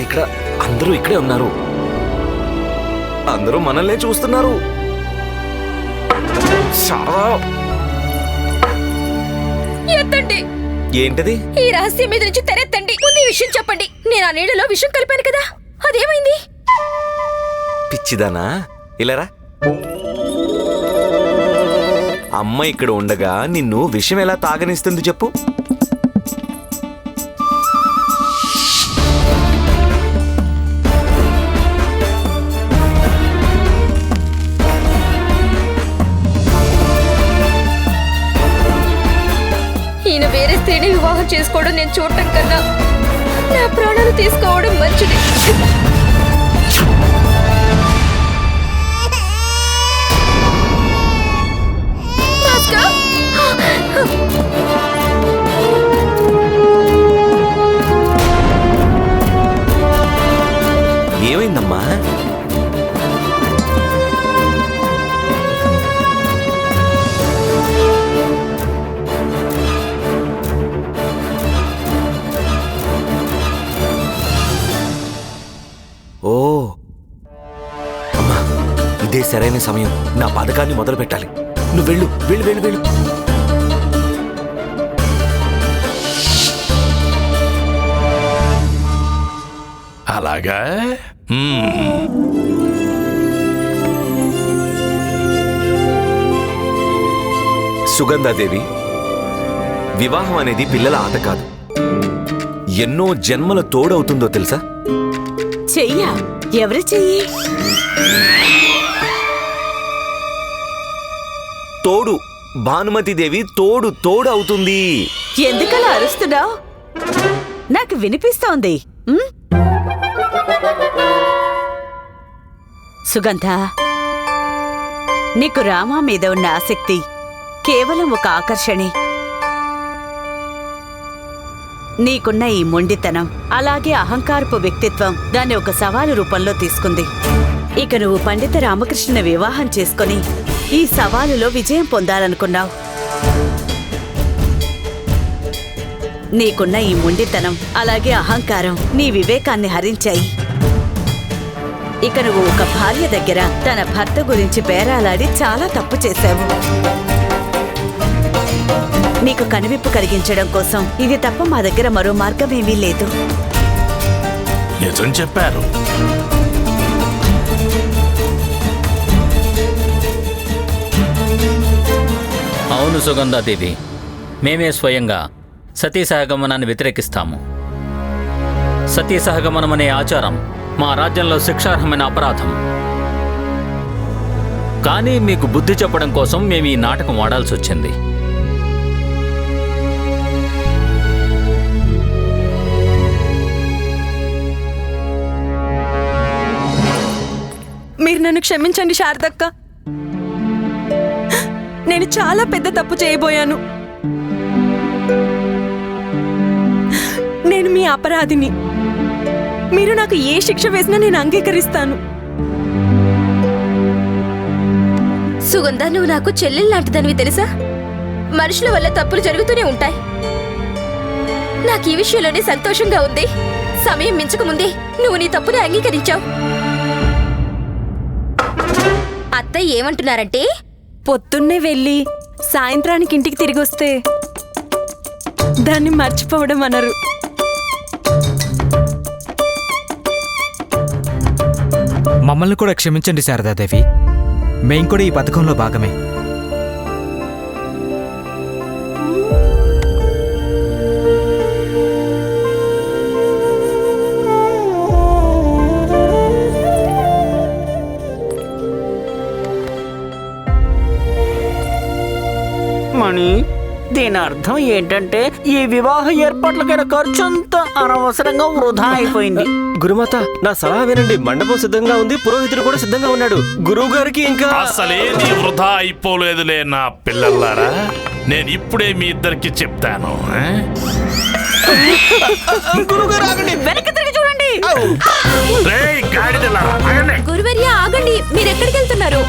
ఇక్కడ? అందరూ ఇక్కడే ఉన్నారు. అందరూ మనల్నే చూస్తున్నారు. ఎత్తండి. ఏంటది? ఈ రహస్యం మీద నుంచి తెరెత్తండి. ముందు ఈ విషయం చెప్పండి. నేను ఆ నీడలో విషయం కలిపాను కదా. అదేమైంది? పిచ్చిదానా? ఇలారా అమ్మ ఇక్కడ ఉండగా నిన్ను విషయం ఎలా తాగనిస్తుంది చెప్పు. చేసుకోవడం నేను చూడటం కన్నా నా ప్రాణాలు తీసుకోవడం మంచిది. సరైన సమయం. నా పథకాన్ని మొదలు పెట్టాలి నువ్వు వెళ్ళు వెళ్ళు వెళ్ళు వెళ్ళు. అలాగా. సుగంధాదేవి వివాహం అనేది పిల్లల ఆట కాదు. ఎన్నో జన్మల తోడవుతుందో తెలుసా? చెయ్యా. ఎవరి చెయ్యి? తోడు. భానుమతిదేవి తోడు తోడు అవుతుంది. ఎందుకలా అరుస్తున్నావు నాకు వినిపిస్తోంది. ఉమ్? సుగంధ నీకు రామా మీద ఉన్న ఆసక్తి కేవలం ఒక ఆకర్షణే. నీకున్న ఈ మొండితనం అలాగే అహంకారపు వ్యక్తిత్వం దాన్ని ఒక సవాలు రూపంలో తీసుకుంది. ఇక నువ్వు పండిత రామకృష్ణ వివాహం చేసుకొని ఈ సవాలులో విజయం పొందాలనుకున్నావు. నీకున్న ఈ మొండితనం అలాగే అహంకారం నీ వివేకాన్ని హరించాయి. ఇక నువ్వు ఒక భార్య దగ్గర తన భర్త గురించి బేరాలాడి చాలా తప్పు చేశావు. నీకు కనువిప్పు కలిగించడం కోసం ఇది తప్ప మా దగ్గర మరో మార్గమేమీ లేదు. నిజం చెప్పారు. అవును సుగంధాదేవి మేమే స్వయంగా సతీ సహగమనాన్ని వ్యతిరేకిస్తాము. సతీ సహగమనం అనే ఆచారం మా రాజ్యంలో శిక్షార్హమైన అపరాధం. కానీ మీకు బుద్ధి చెప్పడం కోసం మేము ఈ నాటకం వాడాల్సి వచ్చింది. మీరు నన్ను క్షమించండి శారదక్క. నేను చాలా పెద్ద తప్పు చేయబోయాను. నేను మీ అపరాధిని. మీరు నాకు ఏ శిక్ష వేసినా నేను అంగీకరిస్తాను. సుగంధ నువ్వు నాకు చెల్లెలు లాంటిదనివి తెలుసా? మనుషుల వల్ల తప్పులు జరుగుతూనే ఉంటాయి. నాకు ఈ విషయంలోనే సంతోషంగా ఉంది. సమయం మించకముందే నువ్వు నీ తప్పుని అంగీకరించావు. అత్తయ్య ఏమంటున్నారంటే పొద్దున్నే వెళ్ళి సాయంత్రానికి ఇంటికి తిరిగి వస్తే దాన్ని మర్చిపోవడం అనరు. మమ్మల్ని కూడా క్షమించండి శారదాదేవి. మేం కూడా ఈ పథకంలో భాగమే. దీని అర్థం ఏంటంటే ఈ వివాహ ఏర్పాట్లకైన ఖర్చు అంతా అనవసరంగా వృధా అయిపోయింది. గురుమాత నా సలహా వినండి. మండపం సిద్ధంగా ఉంది. పురోహితుడు కూడా సిద్ధంగా ఉన్నాడు. గురువు గారికి ఇంకా అసలేది వృధా అయిపోలేదులే నా పిల్లల్లారా. నేను ఇప్పుడే మీ ఇద్దరికి చెప్తాను. గురువర్య ఆగండి. మీరు ఎక్కడికి వెళ్తున్నారు?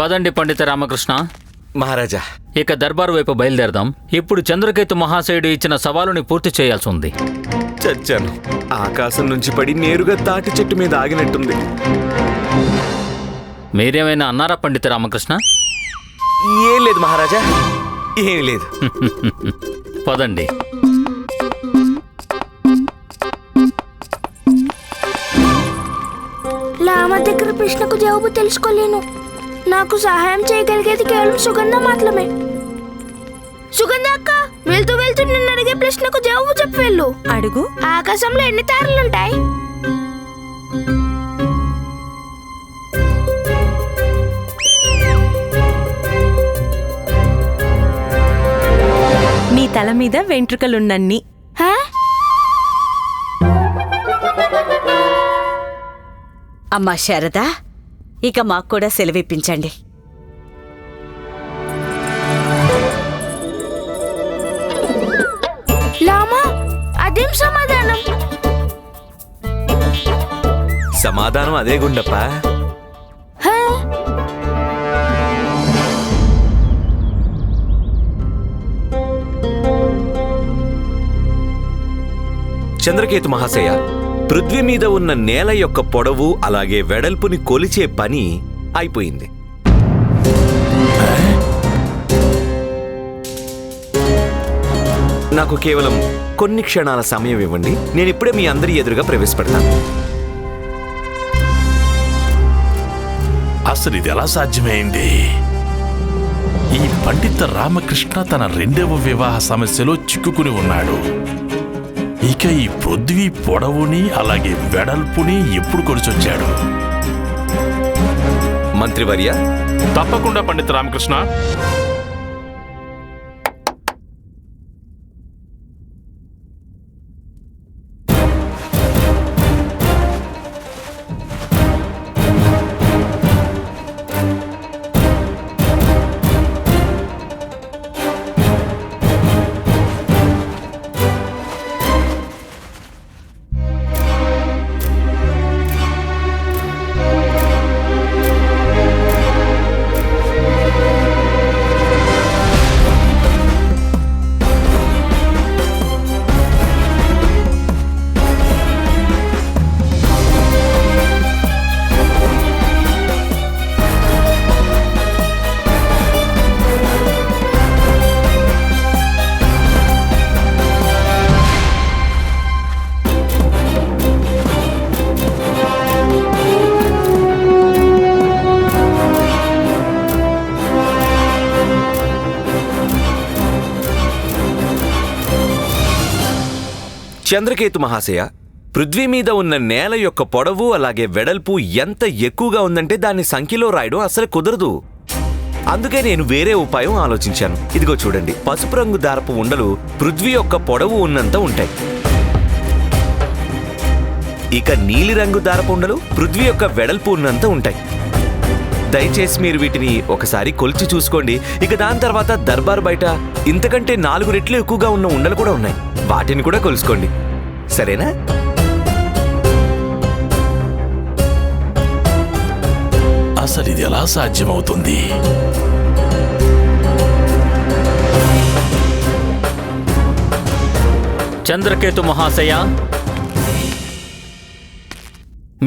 పదండి పండిత రామకృష్ణ. మహారాజా. ఇక దర్బారు వైపు బయలుదేరదాం. ఇప్పుడు చంద్రకేతు మహాశయుడు ఇచ్చిన సవాలుని పూర్తి చేయాల్సి ఉంది చచ్చాను. ఆకాశం నుంచి పడి నేరుగా తాటి చెట్టు మీద ఆగినట్టుంది. మీరేమైనా అన్నారా పండిత రామకృష్ణ? ఏం లేదు మహారాజా. ఏం లేదు. పదండి. లామ దగ్గర ప్రశ్నకు జవాబు తెలుసుకోలేను. నాకు సహాయం చేయగలిగేది కేవలం సుగంధ మాత్రమే. సుగంధ అక్క వెళ్తూ వెళ్తూ నిన్ను అడిగే ప్రశ్నకు జవాబు చెప్పి వెళ్ళు. అడుగు. ఆకాశంలో ఎన్ని తారలుంటాయి? నీ తల మీద వెంట్రుకలున్నన్ని. హా? అమ్మా శారద. ఇక మాకు కూడా సెలవిప్పించండి. లామా అదేం సమాధానం? సమాధానం అదే గుండప్ప. హా? చంద్రకేతు మహాశయ పృథ్వీ మీద ఉన్న నేల యొక్క పొడవు అలాగే వెడల్పుని కొలిచే పని అయిపోయింది. నాకు కేవలం కొన్ని క్షణాల సమయం ఇవ్వండి. నేను ఇప్పుడే మీ అందరి ఎదురుగా ప్రవేశపెడతాను. అసలు ఇది ఎలా సాధ్యమైంది? ఈ పండిత రామకృష్ణ తన రెండవ వివాహ సమస్యలో చిక్కుకుని ఉన్నాడు. ఇక ఈ పృథ్వీ పొడవుని అలాగే వెడల్పుని ఎప్పుడు కొలిచొచ్చాడు? మంత్రివర్య? తప్పకుండా పండిత రామకృష్ణ. చంద్రకేతు మహాశయ పృథ్వీ మీద ఉన్న నేల యొక్క పొడవు అలాగే వెడల్పు ఎంత ఎక్కువగా ఉందంటే దాన్ని సంఖ్యలో రాయడం అసలు కుదరదు. అందుకే నేను వేరే ఉపాయం ఆలోచించాను. ఇదిగో చూడండి పసుపు రంగు దారపు ఉండలు పృథ్వీ యొక్క పొడవు ఉన్నంత ఉంటాయి. ఇక నీలిరంగు దారపు ఉండలు పృథ్వీ యొక్క వెడల్పు ఉన్నంత ఉంటాయి. దయచేసి మీరు వీటిని ఒకసారి కొలిచి చూసుకోండి. ఇక దాని తర్వాత దర్బార్ బయట ఇంతకంటే నాలుగు రెట్లు ఎక్కువగా ఉన్న ఉండలు కూడా ఉన్నాయి. వాటిని కూడా కొలుసుకోండి. సరేనా? అసలు ఇది ఎలా సాధ్యమవుతుంది? చంద్రకేతు మహాశయ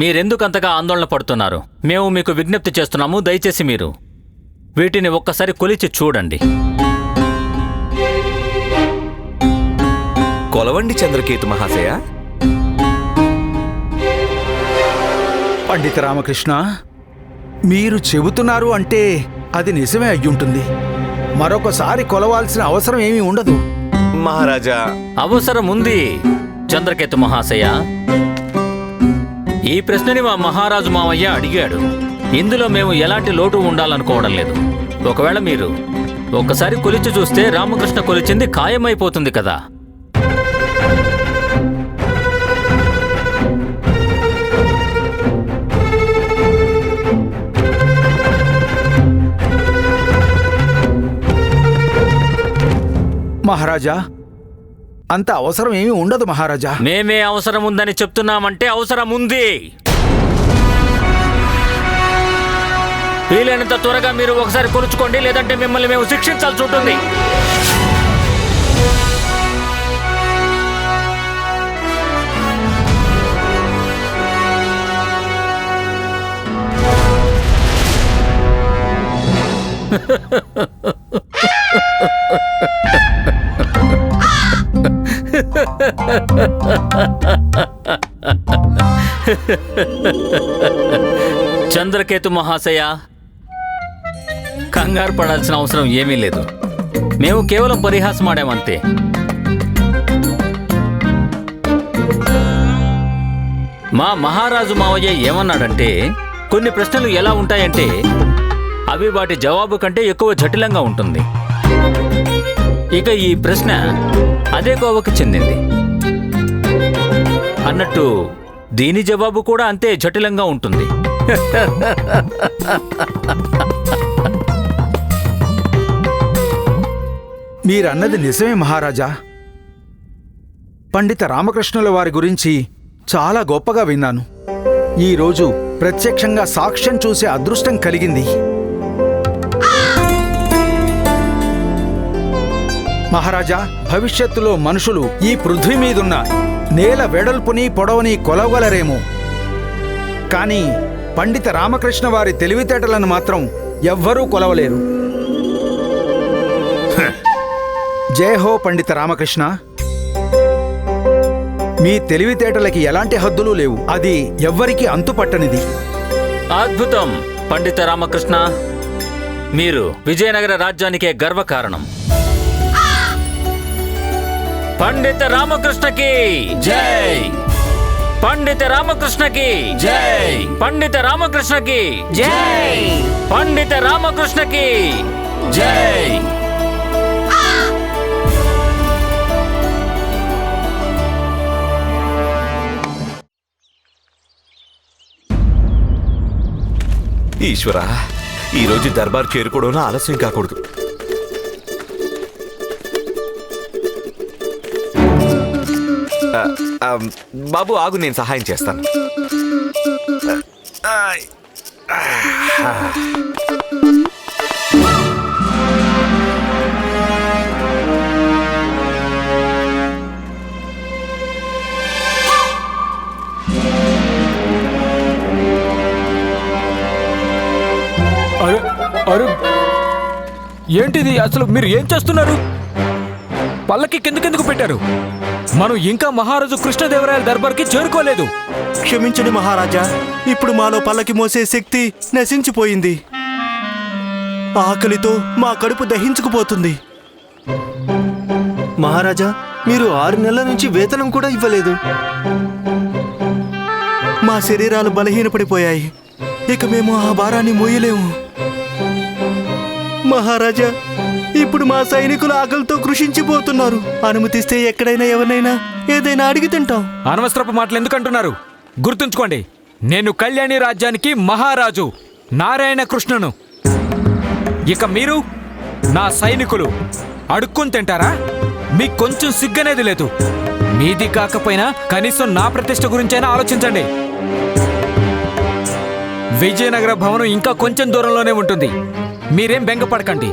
మీరెందుకంతగా ఆందోళన పడుతున్నారు? మేము మీకు విజ్ఞప్తి చేస్తున్నాము దయచేసి మీరు వీటిని ఒక్కసారి కొలిచి చూడండి. కొలవండి చంద్రకేతు మహాశయ. పండిత రామకృష్ణ మీరు చెబుతున్నారు అంటే అది నిజమే అయ్యుంటుంది. మరొకసారి కొలవాల్సిన అవసరం ఏమీ ఉండదు. మహారాజా. అవసరం ఉంది చంద్రకేతు మహాశయ. ఈ ప్రశ్నని మా మహారాజు మామయ్య అడిగాడు. ఇందులో మేము ఎలాంటి లోటు ఉండాలనుకోవడం లేదు. ఒకవేళ మీరు ఒకసారి కొలిచి చూస్తే రామకృష్ణ కొలిచింది ఖాయమైపోతుంది కదా. మహారాజా అంత అవసరం ఏమీ ఉండదు మహారాజా. మేమే అవసరం ఉందని చెప్తున్నామంటే అవసరం ఉంది. వీలైనంత త్వరగా మీరు ఒకసారి కొలుచుకోండి లేదంటే మిమ్మల్ని మేము శిక్షించాల్సి ఉంటుంది. చంద్రకేతు మహాశయ కంగారు పడాల్సిన అవసరం ఏమీ లేదు. మేము కేవలం పరిహాసం ఆడామంతే. మా మహారాజు మావయ్య ఏమన్నాడంటే కొన్ని ప్రశ్నలు ఎలా ఉంటాయంటే అవి వాటి జవాబు కంటే ఎక్కువ జటిలంగా ఉంటుంది. ఇక ఈ ప్రశ్న అదే కోవకు చెందింది. అన్నట్టు దీని జవాబు కూడా అంతే జటిలంగా ఉంటుంది. మీరన్నది నిజమే మహారాజా. పండిత రామకృష్ణుల వారి గురించి చాలా గొప్పగా విన్నాను. ఈరోజు ప్రత్యక్షంగా సాక్ష్యం చూసే అదృష్టం కలిగింది. మహారాజా భవిష్యత్తులో మనుషులు ఈ పృథ్వీ మీదున్న నేల వెడల్పుని పొడవుని కొలవగలరేమో. కానీ పండిత రామకృష్ణ వారి తెలివితేటలను మాత్రం ఎవ్వరూ కొలవలేరు. జయ హో పండిత రామకృష్ణ. మీ తెలివితేటలకి ఎలాంటి హద్దులు లేవు. అది ఎవ్వరికి అంతుపట్టనిది. అద్భుతం పండిత రామకృష్ణ. మీరు విజయనగర రాజ్యానికే గర్వకారణం. పండిత రామకృష్ణకి జై. పండిత రామకృష్ణకి జై. పండిత రామకృష్ణకి జై. పండిత రామకృష్ణకి జై. ఈశ్వరా ఈరోజు దర్బార్ చేరుకోవడంలో ఆలస్యం కాకూడదు. బాబు ఆగు నేను సహాయం చేస్తాను. అరే అరే. ఏంటిది? అసలు మీరు ఏం చేస్తున్నారు? పల్లకి కిందకెందుకు పెట్టారు? మనం ఇంకా మహారాజు కృష్ణదేవరాయల దర్బార్కి చేరుకోలేదు. క్షమించండి మహారాజా ఇప్పుడు మాలో పల్లకి మోసే శక్తి నశించిపోయింది. ఆకలితో మా కడుపు దహించుకుపోతుంది. మహారాజా మీరు ఆరు నెలల నుంచి వేతనం కూడా ఇవ్వలేదు. మా శరీరాలు బలహీనపడిపోయాయి. ఇక మేము ఆ భారాన్ని మోయలేము. మహారాజా ఇప్పుడు మా సైనికులు ఆకలితో కృషించిపోతున్నారు. అనుమతిస్తే ఎక్కడైనా ఎవరినైనా ఏదైనా అడిగి తింటాం. అనవసరపు మాటలు ఎందుకంటున్నారు? గుర్తుంచుకోండి నేను కళ్యాణి రాజ్యానికి మహారాజు నారాయణ కృష్ణను. ఇక మీరు నా సైనికులు అడుక్కుని తింటారా? మీకు కొంచెం సిగ్గనేది లేదు. మీది కాకపోయినా కనీసం నా ప్రతిష్ట గురించైనా ఆలోచించండి. విజయనగర భవనం ఇంకా కొంచెం దూరంలోనే ఉంటుంది. మీరేం బెంగపడకండి.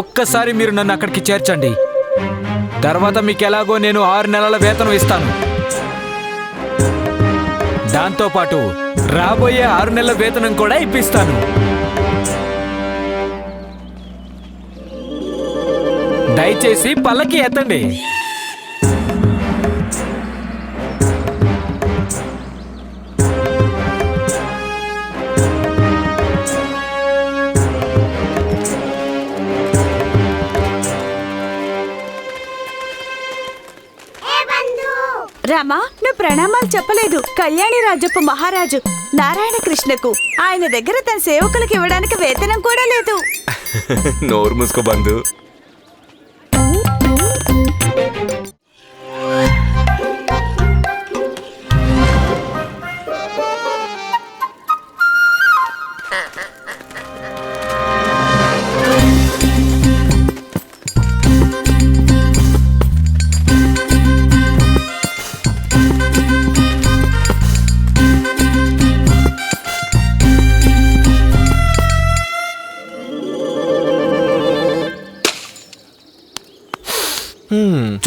ఒక్కసారి మీరు నన్ను అక్కడికి చేర్చండి. తర్వాత మీకు ఎలాగో నేను ఆరు నెలల వేతనం ఇస్తాను. దాంతోపాటు రాబోయే ఆరు నెలల వేతనం కూడా ఇప్పిస్తాను. దయచేసి పల్లకి ఎత్తండి. రామా నువ్వు ప్రణామాలు చెప్పలేదు. కళ్యాణి రాజప్ప మహారాజు నారాయణ కృష్ణకు. ఆయన దగ్గర తన సేవకులకు ఇవ్వడానికి వేతనం కూడా లేదు. నోరు మూసుకో బంధు.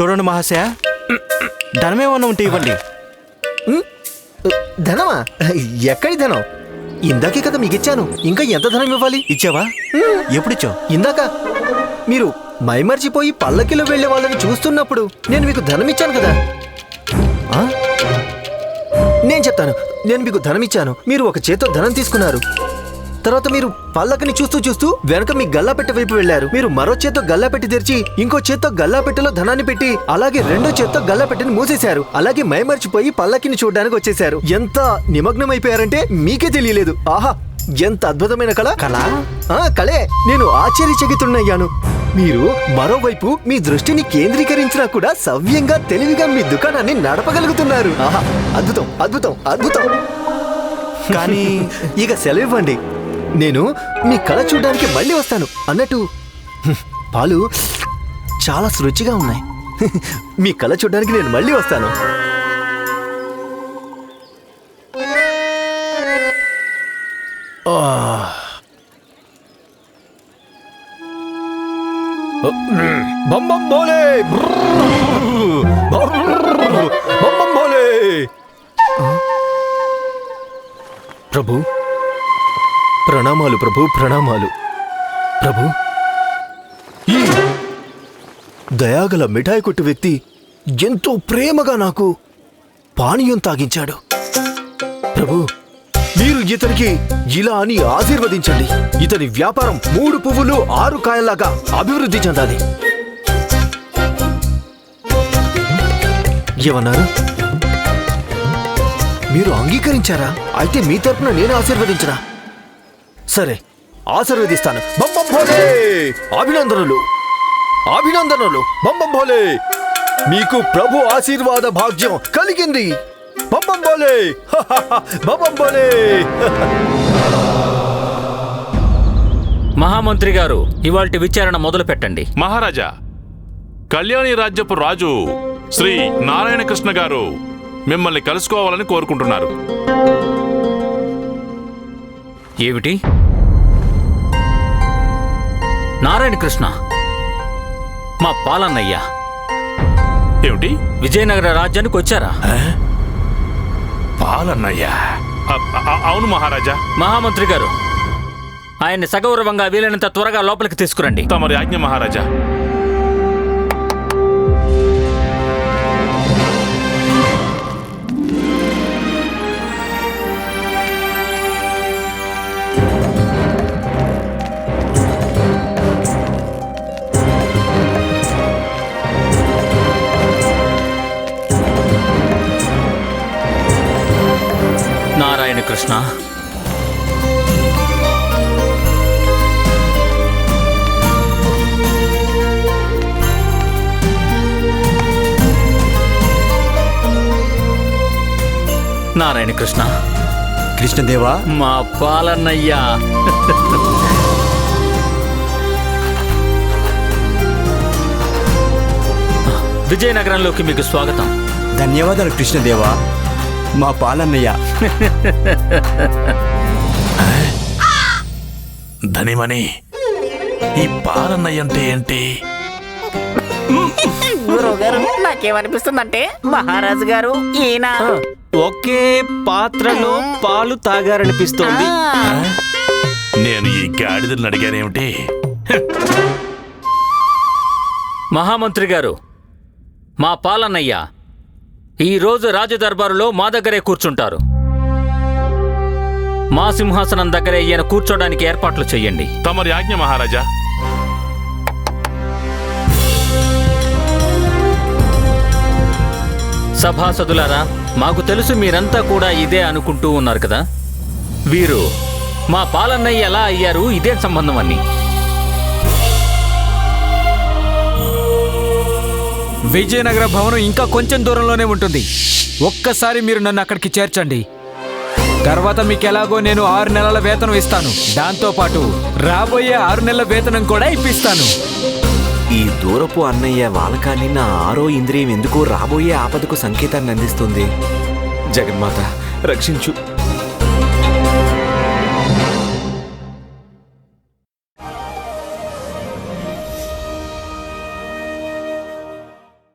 చూడండి మహాశయ. ధనమేమన్నా ఉంటే ఇవ్వండి. ధనమా? ఎక్కడి ధనం? ఇందాకే కదా మీకు ఇచ్చాను ఇంకా ఎంత ధనం ఇవ్వాలి? ఇచ్చావా? ఎప్పుడిచ్చావు? ఇందాక మీరు మైమర్చిపోయి పల్లకిలో వెళ్ళే వాళ్ళని చూస్తున్నప్పుడు నేను మీకు ధనం ఇచ్చాను కదా? నేను చెప్తాను. నేను మీకు ధనం ఇచ్చాను మీరు ఒక చేత్తో ధనం తీసుకున్నారు. తర్వాత మీరు పల్లకిని చూస్తూ చూస్తూ వెనక మీ గల్లాపెట్టె వైపు వెళ్ళారు మీరు మరో చేత్తో గల్లాపెట్టి తెరిచి ఇంకో చేత్తో గల్లాపెట్టెలో ధనాన్ని పెట్టి అలాగే రెండో చేత్తో గల్లాపెట్టెని మూసేశారు. అలాగే మైమర్చిపోయి పల్లకిని చూడడానికి వచ్చేశారు. ఎంత నిమగ్నం అయిపోయారంటే మీకే తెలియలేదు. ఆహా ఎంత అద్భుతమైన కళ. కళ? ఆ కళే. నేను ఆశ్చర్యచకితున్నయ్యాను మీరు మరోవైపు మీ దృష్టిని కేంద్రీకరించినా కూడా సవ్యంగా తెలివిగా మీ దుకాణాన్ని నడపగలుగుతున్నారు. ఆహా అద్భుతం అద్భుతం అద్భుతం. కానీ ఇక సెలవివ్వండి. నేను మీ కళ చూడడానికి మళ్ళీ వస్తాను. అన్నట్టు పాలు చాలా రుచిగా ఉన్నాయి. మీ కళ చూడడానికి నేను మళ్ళీ వస్తాను. బొమ్మం బోలే. బొమ్మం బోలే. ప్రభు ప్రణామాలు ప్రభు ప్రణామాలు. ప్రభు ఈ దయాగల మిఠాయి కొట్టు వ్యక్తి ఎంతో ప్రేమగా నాకు పానీయం తాగించాడు. ప్రభు మీరు ఇతనికి ఇలా అని ఆశీర్వదించండి. ఇతని వ్యాపారం మూడు పువ్వులు ఆరు కాయల్లాగా అభివృద్ధి చెందాలి. ఏమన్నారు? మీరు అంగీకరించారా? అయితే మీ తరపున నేను ఆశీర్వదించరా సరే ఆశీర్వదిస్తాను. బొమ్మం భోలే. అభినందనలు. అభినందనలు. బొమ్మం భోలే. మీకు ప్రభు ఆశీర్వాద భాగ్యం కలిగింది. బొమ్మం భోలే. బొమ్మం భోలే. మహామంత్రి గారు ఇవాల్టి విచారణ మొదలు పెట్టండి మహారాజా కళ్యాణి రాజ్యపు రాజు శ్రీ నారాయణ కృష్ణ గారు మిమ్మల్ని కలుసుకోవాలని కోరుకుంటున్నారు. ఏమిటి? నారాయణ కృష్ణ మా పాలన్నయ్య. ఏమిటి? విజయనగర రాజ్యానికి వచ్చారా? పాలన్నయ్యా? అవును మహారాజా. మహామంత్రి గారు ఆయన్ని సగౌరవంగా వీలైనంత త్వరగా లోపలికి తీసుకురండి. తమరి ఆజ్ఞ మహారాజా. నారాయణ కృష్ణ. నారాయణ కృష్ణ. కృష్ణదేవా? మా పాలన్నయ్యా. విజయనగరంలోకి మీకు స్వాగతం. ధన్యవాదాలు కృష్ణదేవా. మా పాలన్నయ్య. ధనిమని ఈ పాలన్నయ్య అంటే ఏంటి? గురువు గారు నాకేమనిపిస్తుందంటే మహారాజు గారు ఈయన ఒకే పాత్రలో పాలు తాగారనిపిస్తోంది. నేను ఈ గాడిదలను అడిగానేమిటి? మహామంత్రి గారు మా పాలన్నయ్య ఈ రోజు రాజదర్బారులో మా దగ్గరే కూర్చుంటారు. మా సింహాసనం దగ్గరే ఈయన కూర్చోడానికి ఏర్పాట్లు చెయ్యండి. తమరి ఆజ్ఞ మహారాజా. సభాసదులారా మాకు తెలుసు మీరంతా కూడా ఇదే అనుకుంటూ ఉన్నారు కదా? వీరు మా పాలన్నయ్య ఎలా అయ్యారు ఇదే సంబంధం అని విజయనగర భవనం ఇంకా కొంచెం దూరంలోనే ఉంటుంది. ఒక్కసారి మీరు నన్ను అక్కడికి చేర్చండి. తర్వాత మీకు ఎలాగో నేను ఆరు నెలల వేతనం ఇస్తాను. దాంతోపాటు రాబోయే ఆరు నెలల వేతనం కూడా ఇప్పిస్తాను. ఈ దూరపు అన్నయ్య వాలకాన్ని నా ఆరో ఇంద్రియం ఎందుకు రాబోయే ఆపదకు సంకేతాన్ని అందిస్తుంది. జగన్మాత రక్షించు.